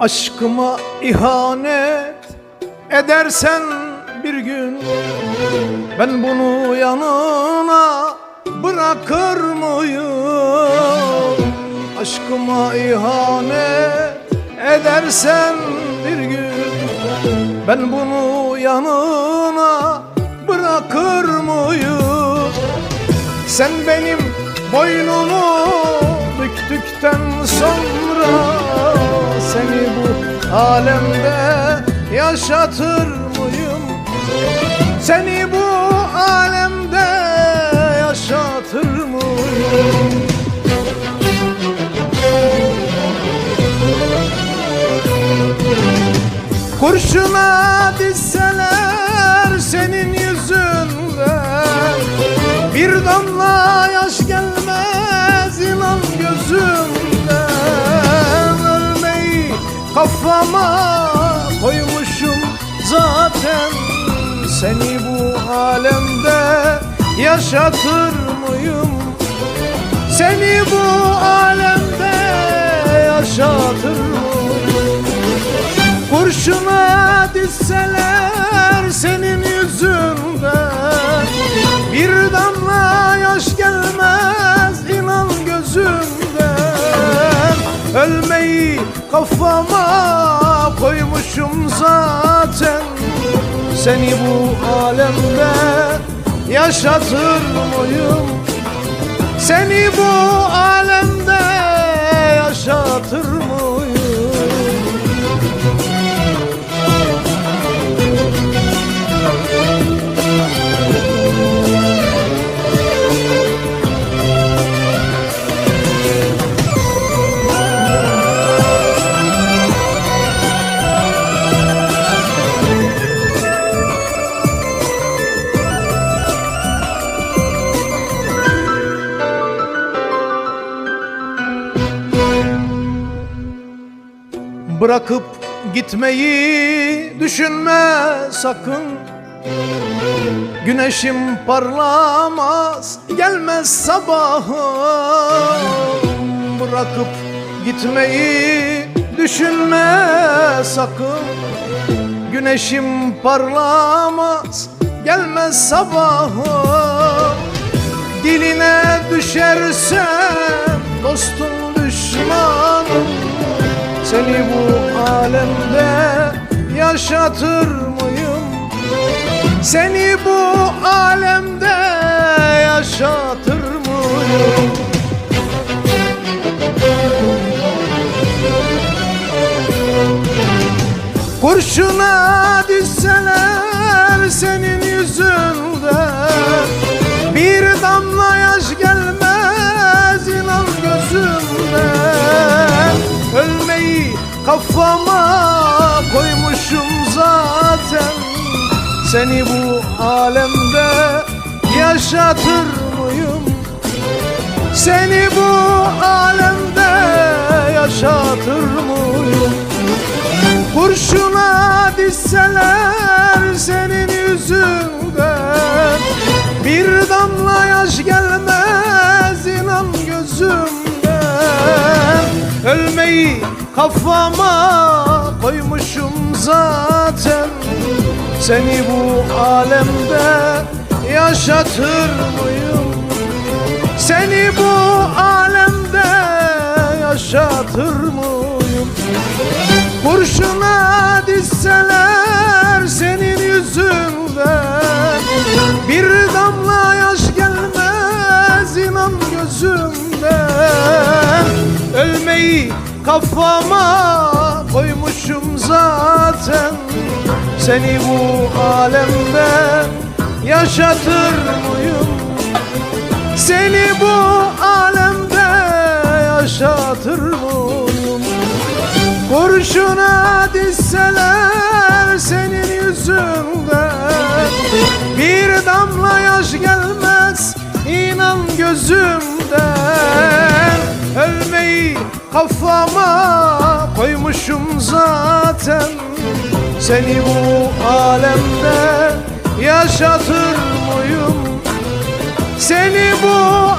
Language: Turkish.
Aşkıma ihanet edersen bir gün Ben bunu yanına bırakır mıyım? Aşkıma ihanet edersen bir gün Ben bunu yanına bırakır mıyım? Sen benim boynumu büktükten sonra alemde yaşatır mıyım? Seni bu alemde yaşatır mıyım? Kurşuna dizseler senin yüzünden Bir damla yaş gelmez kafama koymuşum zaten Seni bu alemde yaşatır mıyım? Seni bu alemde yaşatır mıyım? Kurşuna dizseler senin yüzünden Bir damla yaş gelmez inan gözümden Ölmeyi kafama koymuşum zaten Seni bu alemde yaşatır mıyım? Seni bu alemde yaşatır Bırakıp gitmeyi düşünme sakın. Güneşim parlamaz gelmez sabahım Bırakıp gitmeyi düşünme sakın. Güneşim parlamaz gelmez sabahım Diline düşersem dostum düşmanım. Seni yaşatır mıyım? Seni bu alemde yaşatır mıyım? Kurşuna düşseler senin yüzünden Bir damla yaş gelmez inan gözümden Ölmeyi kafama Seni bu alemde yaşatır mıyım? Seni bu alemde yaşatır mıyım? Kurşuna dizseler senin yüzünden Bir damla yaş gelmez inan gözümden Ölmeyi kafama koymuşum zaten Seni bu alemde yaşatır mıyım? Seni bu alemde yaşatır mıyım? Kurşuna dizseler senin yüzünden Bir damla yaş gelmez inan gözümden Ölmeyi kafama koymuşum zaten Seni bu alemde yaşatır mıyım? Seni bu alemde yaşatır mıyım? Kurşuna dizseler senin yüzünden Bir damla yaş gelmez inan gözümden Ölmeyi kafama koymuşum zaten Seni bu alemde yaşatır mıyım? Seni bu